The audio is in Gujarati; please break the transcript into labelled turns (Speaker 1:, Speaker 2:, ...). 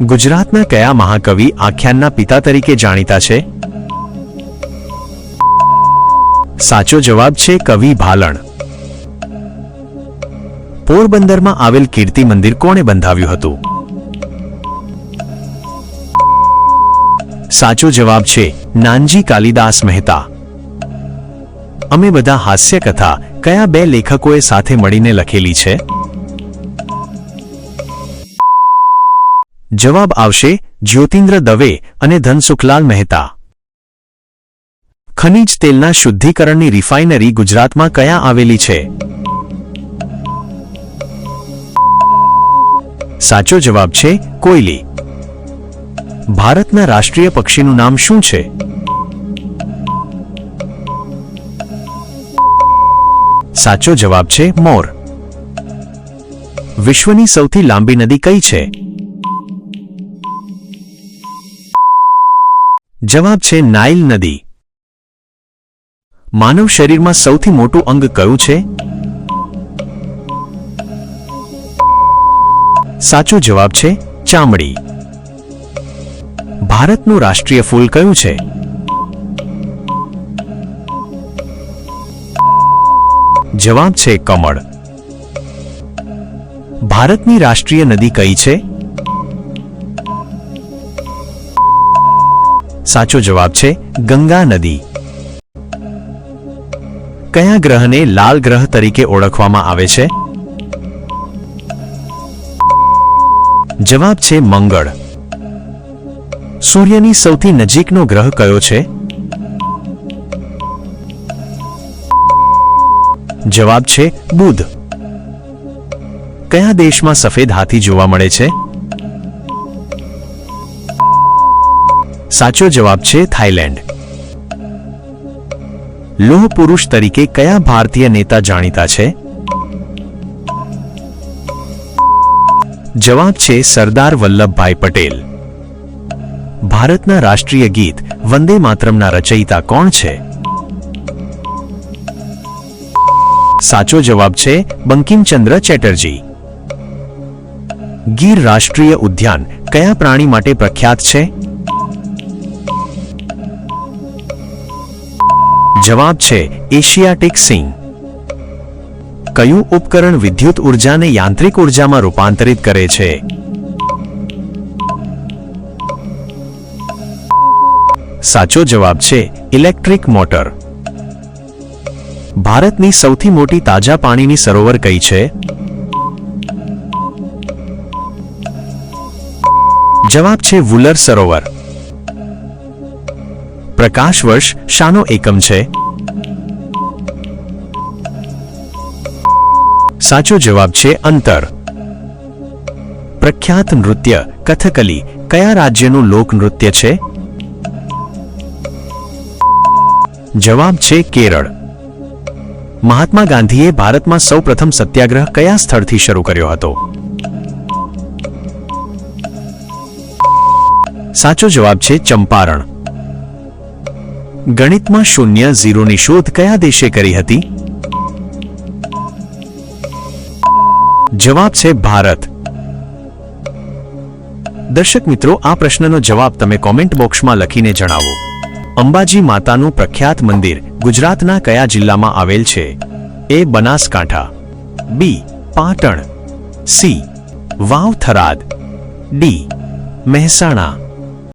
Speaker 1: ગુજરાતના કયા મહાકવિ આખ્યાનના પિતા તરીકે જાણીતા છે? સાચો જવાબ છે કવિ ભાલણ. પોરબંદરમાં આવેલ કીર્તિ મંદિર કોણે બંધાવ્યું હતું? સાચો જવાબ છે નાનજી કાલિદાસ મહેતા. અમે બધા હાસ્ય કથા કયા બે લેખકોએ સાથે મળીને લખેલી છે? જવાબ આવશે, જ્યોતિન્દ્ર દવે અને ધનસુખલાલ મહેતા. ખનિજ તેલના શુદ્ધિકરણની રિફાઇનરી ગુજરાતમાં કયા આવેલી છે? સાચો જવાબ છે, કોયલી. ભારતના રાષ્ટ્રીય પક્ષીનું નામ શું છે? સાચો જવાબ છે, મોર. વિશ્વની સૌથી લાંબી નદી કઈ છે? જવાબ છે નાઇલ નદી. માનવ શરીરમાં સૌથી મોટું અંગ કયું છે? સાચો જવાબ છે ચામડી. ભારતનું રાષ્ટ્રીય ફૂલ કયું છે? જવાબ છે કમળ. ભારતની રાષ્ટ્રીય નદી કઈ છે? સાચો જવાબ છે ગંગા નદી. કયા ગ્રહને લાલ ગ્રહ તરીકે ઓળખવામાં આવે છે? જવાબ છે મંગળ. સૂર્યની સૌથી નજીકનો ગ્રહ કયો છે? જવાબ છે બુધ. કયા દેશમાં સફેદ હાથી જોવા મળે છે? સાચો જવાબ છે થાઇલેન્ડ. લોહ પુરુષ તરીકે કયા ભારતીય નેતા જાણીતા છે? જવાબ છે સરદાર વલ્લભભાઈ પટેલ. ભારતના રાષ્ટ્રીય ગીત વંદે માતરમના રચયિતા કોણ છે? સાચો જવાબ છે બંકિમચંદ્ર ચેટર્જી. ગીર રાષ્ટ્રીય ઉદ્યાન કયા પ્રાણી માટે પ્રખ્યાત છે? જવાબ છે એશિયાટિક સિંહ. કયું ઉપકરણ વિદ્યુત ઉર્જાને યાંત્રિક ઉર્જામાં રૂપાંતરિત કરે છે? સાચો જવાબ છે ઇલેક્ટ્રિક મોટર. ભારતની સૌથી મોટી તાજા પાણીની સરોવર કઈ છે? જવાબ છે વુલર સરોવર. પ્રકાશ વર્ષ શાનો એકમ છે? સાચો જવાબ છે અંતર. પ્રખ્યાત નૃત્ય, કથકલી, કયા રાજ્યનું લોકનૃત્ય છે? જવાબ છે કેરળ. મહાત્મા ગાંધીએ ભારતમાં સૌપ્રથમ સત્યાગ્રહ કયા સ્થળથી શરૂ કર્યો હતો? સાચો જવાબ છે ચંપારણ. ગણિતમાં શૂન્ય ઝીરોની શોધ કયા દેશે કરી હતી? જવાબ છે ભારત. દર્શક મિત્રો, આ પ્રશ્નનો જવાબ તમે કોમેન્ટ બોક્સમાં લખીને જણાવો. અંબાજી માતાનું પ્રખ્યાત મંદિર ગુજરાતના કયા જિલ્લામાં આવેલ છે? A Banaskantha. B, Patan. C Vav Tharad D, Mehsana.